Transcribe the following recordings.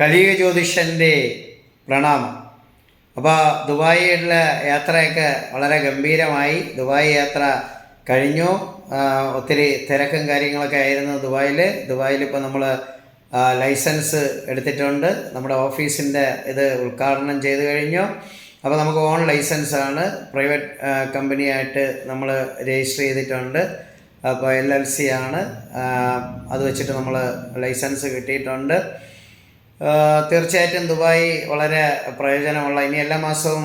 കലിയുഗ ജ്യോതിഷന്റെ പ്രണാമം. അപ്പോൾ ദുബായിലുള്ള യാത്രയൊക്കെ വളരെ ഗംഭീരമായി. ദുബായ് യാത്ര കഴിഞ്ഞു. ഒത്തിരി തിരക്കും കാര്യങ്ങളൊക്കെ ആയിരുന്നു ദുബായിൽ ദുബായിൽ ഇപ്പോൾ നമ്മൾ ലൈസൻസ് എടുത്തിട്ടുണ്ട്. നമ്മുടെ ഓഫീസിന്റെ ഇത് ഉദ്ഘാടനം ചെയ്തു കഴിഞ്ഞു. അപ്പോൾ നമുക്ക് ഓൺ ലൈസൻസ് ആണ് പ്രൈവറ്റ് കമ്പനിയായിട്ട് നമ്മൾ രജിസ്റ്റർ ചെയ്തിട്ടുണ്ട്. അപ്പോൾ എൽ എൽ സി ആണ്. അത് വെച്ചിട്ട് നമ്മൾ ലൈസൻസ് കിട്ടിയിട്ടുണ്ട്. തീർച്ചയായിട്ടും ദുബായ് വളരെ പ്രയോജനമുള്ള ഇനി എല്ലാ മാസവും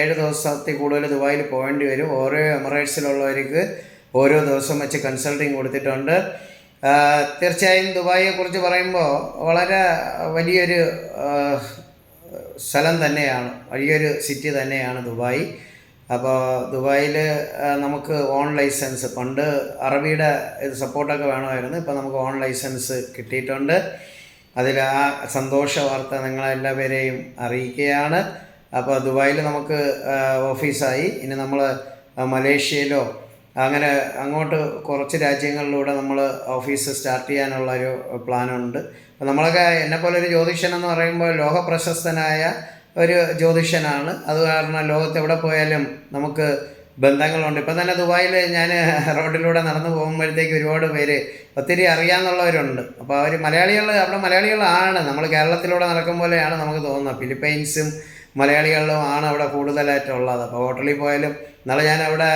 ഏഴ് ദിവസത്തിൽ കൂടുതൽ ദുബായിൽ പോകേണ്ടി വരും. ഓരോ എമിറേറ്റ്സിലുള്ളവർക്ക് ഓരോ ദിവസം വെച്ച് കൺസൾട്ടിങ് കൊടുത്തിട്ടുണ്ട്. തീർച്ചയായും ദുബായിയെ കുറിച്ച് പറയുമ്പോൾ വളരെ വലിയൊരു സ്ഥലം തന്നെയാണ് വലിയൊരു സിറ്റി തന്നെയാണ് ദുബായ്. അപ്പോൾ ദുബായിൽ നമുക്ക് ഓൺ ലൈസൻസ് പണ്ട് അറബിയുടെ ഇത് സപ്പോർട്ടൊക്കെ വേണമായിരുന്നു ഇപ്പോൾ നമുക്ക് ഓൺ ലൈസൻസ് കിട്ടിയിട്ടുണ്ട്. അതിൽ ആ സന്തോഷ വാർത്ത നിങ്ങളെല്ലാവരെയും അറിയിക്കുകയാണ്. അപ്പോൾ ദുബായിൽ നമുക്ക് ഓഫീസായി. ഇനി നമ്മൾ മലേഷ്യയിലോ അങ്ങനെ അങ്ങോട്ട് കുറച്ച് രാജ്യങ്ങളിലൂടെ നമ്മൾ ഓഫീസ് സ്റ്റാർട്ട് ചെയ്യാനുള്ള ഒരു പ്ലാനുണ്ട്. അപ്പോൾ നമ്മളൊക്കെ എന്നെപ്പോലെ ഒരു ജ്യോതിഷൻ എന്ന് പറയുമ്പോൾ ലോക പ്രശസ്തനായ ഒരു ജ്യോതിഷനാണ് അത് കാരണം ലോകത്ത് എവിടെ പോയാലും നമുക്ക് ബന്ധങ്ങളുണ്ട്. ഇപ്പം തന്നെ ദുബായിൽ ഞാൻ റോഡിലൂടെ നടന്നു പോകുമ്പോഴത്തേക്ക് ഒരുപാട് പേര് ഒത്തിരി അറിയാമെന്നുള്ളവരുണ്ട് അപ്പോൾ അവർ മലയാളികൾ അവിടെ മലയാളികളാണ്. നമ്മൾ കേരളത്തിലൂടെ നടക്കും പോലെയാണ് നമുക്ക് തോന്നുന്നത്. ഫിലിപ്പൈൻസും മലയാളികളിലും ആണ് അവിടെ കൂടുതലായിട്ടുള്ളത് അപ്പോൾ ഹോട്ടലിൽ പോയാലും നാളെ ഞാൻ അവിടെ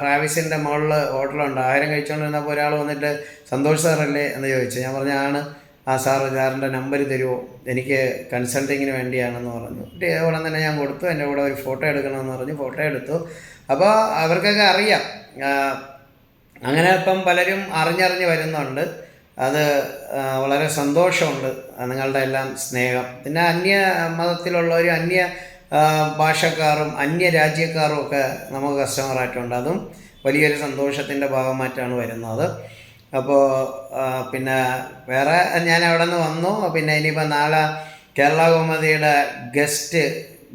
ഹാവിസിന്റെ മുകളിൽ ഹോട്ടലുണ്ട്. ആഹാരം കഴിച്ചുകൊണ്ടിരുന്നപ്പോൾ ഒരാൾ വന്നിട്ട് സന്തോഷ് സാറല്ലേ എന്ന് ചോദിച്ചു. ഞാൻ പറഞ്ഞ ആണ്. ആ സാറ് സാറിന്റെ നമ്പർ തരുമോ? എനിക്ക് കൺസൾട്ടിങ്ങിന് വേണ്ടിയാണെന്ന് പറഞ്ഞു. ഉടൻ തന്നെ ഞാൻ കൊടുത്തു. എന്റെ കൂടെ ഒരു ഫോട്ടോ എടുക്കണമെന്ന് പറഞ്ഞു. ഫോട്ടോ എടുത്തു. അപ്പോൾ അവർക്കൊക്കെ അറിയാം. അങ്ങനെ ഇപ്പം പലരും അറിഞ്ഞറിഞ്ഞ് വരുന്നുണ്ട്. അത് വളരെ സന്തോഷമുണ്ട് നിങ്ങളുടെ എല്ലാം സ്നേഹം. പിന്നെ അന്യ മതത്തിലുള്ളവരും അന്യ ഭാഷക്കാരും അന്യ രാജ്യക്കാരും ഒക്കെ നമുക്ക് കസ്റ്റമറായിട്ടുണ്ട് അതും വലിയൊരു സന്തോഷത്തിന്റെ ഭാഗമായിട്ടാണ് വരുന്നത്. അപ്പോൾ പിന്നെ വേറെ ഞാൻ അവിടെ നിന്ന് വന്നു. പിന്നെ ഇനിയിപ്പോൾ നാളെ കേരള കോമതിയുടെ ഗസ്റ്റ്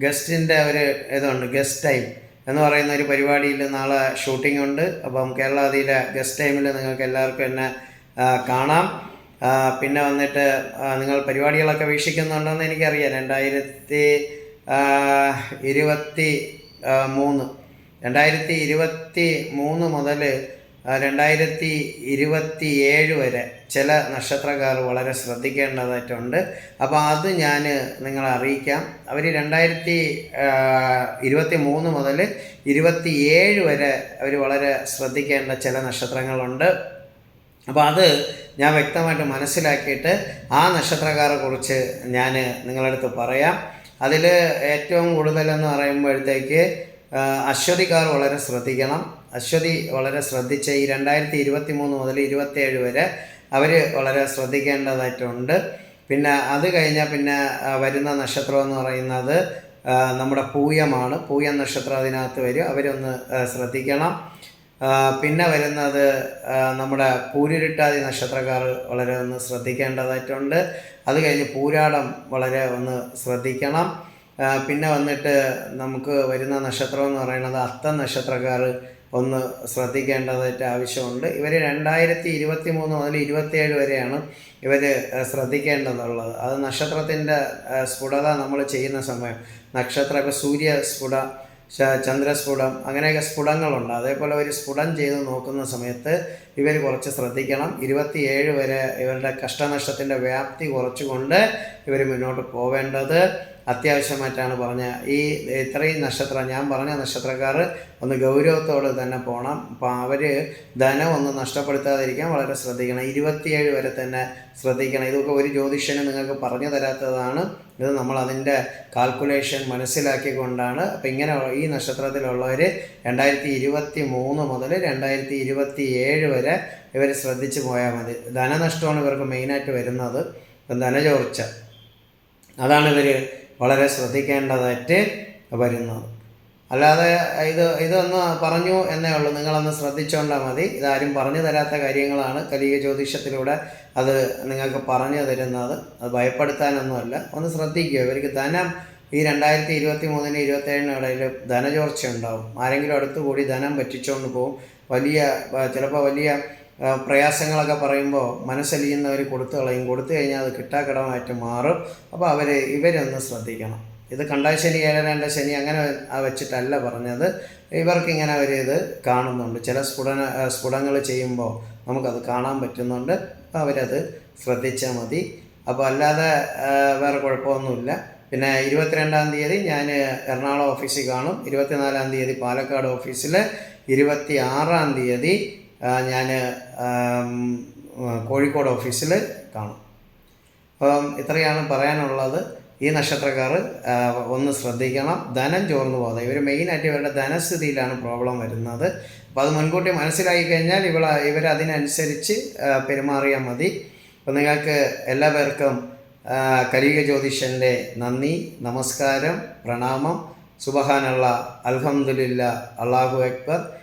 ഗസ്റ്റിന്റെ ഒരു ഇതുണ്ട് ഗസ്റ്റ് ടൈം എന്ന് പറയുന്ന ഒരു പരിപാടിയിൽ നാളെ ഷൂട്ടിംഗ് ഉണ്ട്. അപ്പം കേരളാതിയിലെ ഗസ്റ്റ് ടൈമിൽ നിങ്ങൾക്ക് എല്ലാവർക്കും എന്നെ കാണാം. പിന്നെ വന്നിട്ട് നിങ്ങൾ പരിപാടികളൊക്കെ വീക്ഷിക്കുന്നുണ്ടെന്ന് എനിക്കറിയാം. രണ്ടായിരത്തി ഇരുപത്തി മൂന്ന്. രണ്ടായിരത്തി ഇരുപത്തി മൂന്ന് മുതൽ രണ്ടായിരത്തി ഇരുപത്തി ഏഴ് വരെ ചില നക്ഷത്രക്കാർ വളരെ ശ്രദ്ധിക്കേണ്ടതായിട്ടുണ്ട്. അപ്പോൾ അത് ഞാൻ നിങ്ങളെ അറിയിക്കാം. അവർ രണ്ടായിരത്തി ഇരുപത്തി മൂന്ന് മുതൽ ഇരുപത്തി ഏഴ് വരെ അവർ വളരെ ശ്രദ്ധിക്കേണ്ട ചില നക്ഷത്രങ്ങളുണ്ട്. അപ്പോൾ അത് ഞാൻ വ്യക്തമായിട്ട് മനസ്സിലാക്കിയിട്ട് ആ നക്ഷത്രക്കാരെ കുറിച്ച് ഞാൻ നിങ്ങളടുത്ത് പറയാം. അതിൽ ഏറ്റവും കൂടുതലെന്ന് പറയുമ്പോഴത്തേക്ക് അശ്വതിക്കാർ വളരെ ശ്രദ്ധിക്കണം. അശ്വതി വളരെ ശ്രദ്ധിച്ച് ഈ രണ്ടായിരത്തി ഇരുപത്തി മൂന്ന് മുതൽ ഇരുപത്തേഴ് വരെ അവർ വളരെ ശ്രദ്ധിക്കേണ്ടതായിട്ടുണ്ട്. പിന്നെ അത് കഴിഞ്ഞാൽ പിന്നെ വരുന്ന നക്ഷത്രം എന്ന് പറയുന്നത് നമ്മുടെ പൂയമാണ്. പൂയം നക്ഷത്രം അതിനകത്ത് വരും. അവരൊന്ന് ശ്രദ്ധിക്കണം. പിന്നെ വരുന്നത് നമ്മുടെ പൂരിരുട്ടാതി നക്ഷത്രക്കാർ വളരെ ഒന്ന് ശ്രദ്ധിക്കേണ്ടതായിട്ടുണ്ട്. അത് കഴിഞ്ഞ് പൂരാടം വളരെ ഒന്ന് ശ്രദ്ധിക്കണം. പിന്നെ വന്നിട്ട് നമുക്ക് വരുന്ന നക്ഷത്രം എന്ന് പറയുന്നത് അത്ത നക്ഷത്രക്കാർ ഒന്ന് ശ്രദ്ധിക്കേണ്ടതായിട്ട് ആവശ്യമുണ്ട്. ഇവർ രണ്ടായിരത്തി ഇരുപത്തി മൂന്ന് മുതൽ ഇരുപത്തിയേഴ് വരെയാണ് ഇവർ ശ്രദ്ധിക്കേണ്ടതുള്ളത്. അത് നക്ഷത്രത്തിന്റെ സ്ഫുടത നമ്മൾ ചെയ്യുന്ന സമയം. നക്ഷത്ര ഇപ്പോൾ സൂര്യ സ്ഫുട ചന്ദ്രസ്ഫുടം അങ്ങനെയൊക്കെ സ്ഫുടങ്ങളുണ്ട്. അതേപോലെ ഒരു സ്ഫുടം ചെയ്ത് നോക്കുന്ന സമയത്ത് ഇവർ കുറച്ച് ശ്രദ്ധിക്കണം. ഇരുപത്തിയേഴ് വരെ ഇവരുടെ കഷ്ടനഷ്ടത്തിന്റെ വ്യാപ്തി കുറച്ചുകൊണ്ട് ഇവർ മുന്നോട്ട് പോവേണ്ടത് അത്യാവശ്യമായിട്ടാണ് പറഞ്ഞ ഈ ഇത്രയും നക്ഷത്രം ഞാൻ പറഞ്ഞ നക്ഷത്രക്കാർ ഒന്ന് ഗൗരവത്തോടെ തന്നെ പോകണം അപ്പോൾ അവർ ധനം ഒന്ന് നഷ്ടപ്പെടുത്താതിരിക്കാൻ വളരെ ശ്രദ്ധിക്കണം. ഇരുപത്തിയേഴ് വരെ തന്നെ ശ്രദ്ധിക്കണം. ഇതൊക്കെ ഒരു ജ്യോതിഷന് നിങ്ങൾക്ക് പറഞ്ഞു തരാത്തതാണ്. ഇത് നമ്മൾ അതിന്റെ കാൽക്കുലേഷൻ മനസ്സിലാക്കിക്കൊണ്ടാണ്. അപ്പം ഇങ്ങനെ ഈ നക്ഷത്രത്തിലുള്ളവർ രണ്ടായിരത്തി ഇരുപത്തി മൂന്ന് മുതൽ രണ്ടായിരത്തി ഇരുപത്തി ഏഴ് വരെ ഇവർ ശ്രദ്ധിച്ച് പോയാൽ മതി. ധനനഷ്ടമാണ് ഇവർക്ക് മെയിനായിട്ട് വരുന്നത്. ധനചോർച്ച. അതാണ് ഇവർ വളരെ ശ്രദ്ധിക്കേണ്ടതായിട്ട് വരുന്നത് അല്ലാതെ ഇത് ഇതൊന്ന് പറഞ്ഞു എന്നേ ഉള്ളൂ. നിങ്ങളൊന്ന് ശ്രദ്ധിച്ചോണ്ടാൽ മതി. ഇതാരും പറഞ്ഞു തരാത്ത കാര്യങ്ങളാണ് കലിക ജ്യോതിഷത്തിലൂടെ അത് നിങ്ങൾക്ക് പറഞ്ഞു തരുന്നത്. അത് ഭയപ്പെടുത്താനൊന്നുമല്ല. ഒന്ന് ശ്രദ്ധിക്കുക. ഇവർക്ക് ധനം ഈ രണ്ടായിരത്തി ഇരുപത്തി മൂന്നിന് ഇരുപത്തേഴിന് ഇടയിൽ ധനചോർച്ച ഉണ്ടാവും ആരെങ്കിലും അടുത്തുകൂടി ധനം പറ്റിച്ചുകൊണ്ട് പോകും വലിയ ചിലപ്പോൾ വലിയ പ്രയാസങ്ങളൊക്കെ പറയുമ്പോൾ മനസ്സലിയുന്നവർ കൊടുത്തു കളയും. കൊടുത്തു കഴിഞ്ഞാൽ അത് കിട്ടാക്കടമായിട്ട് മാറും. അപ്പോൾ അവർ ഇവരൊന്ന് ശ്രദ്ധിക്കണം. ഇത് കണ്ടാൽ ശനി ഏഴരണ്ട ശനി അങ്ങനെ വെച്ചിട്ടല്ല പറഞ്ഞത്. ഇവർക്കിങ്ങനെ അവർ ഇത് കാണുന്നുണ്ട്. ചില സ്ഫുടന സ്ഫുടങ്ങൾ ചെയ്യുമ്പോൾ നമുക്കത് കാണാൻ പറ്റുന്നുണ്ട്. അപ്പോൾ അവരത് ശ്രദ്ധിച്ചാൽ മതി. അപ്പോൾ അല്ലാതെ വേറെ കുഴപ്പമൊന്നുമില്ല. പിന്നെ ഇരുപത്തിരണ്ടാം തീയതി ഞാൻ എറണാകുളം ഓഫീസിൽ കാണും. ഇരുപത്തിനാലാം തീയതി പാലക്കാട് ഓഫീസിൽ ഇരുപത്തി ആറാം തീയതി ഞാൻ കോഴിക്കോട് ഓഫീസിൽ കാണും. അപ്പം ഇത്രയാണ് പറയാനുള്ളത്. ഈ നക്ഷത്രക്കാർ ഒന്ന് ശ്രദ്ധിക്കണം. ധനം ചോർന്നു പോകാതെ. ഇവർ മെയിനായിട്ട് ഇവരുടെ ധനസ്ഥിതിയിലാണ് പ്രോബ്ലം വരുന്നത്. അപ്പോൾ അത് മുൻകൂട്ടി മനസ്സിലാക്കി കഴിഞ്ഞാൽ ഇവൾ ഇവരതിനനുസരിച്ച് പെരുമാറിയാൽ മതി. അപ്പോൾ നിങ്ങൾക്ക് എല്ലാ പേർക്കും കലിക ജ്യോതിഷന്റെ നന്ദി നമസ്കാരം പ്രണാമം. സുബഹാനുള്ള അൽഹമുല്ല അള്ളാഹു അക്ബർ.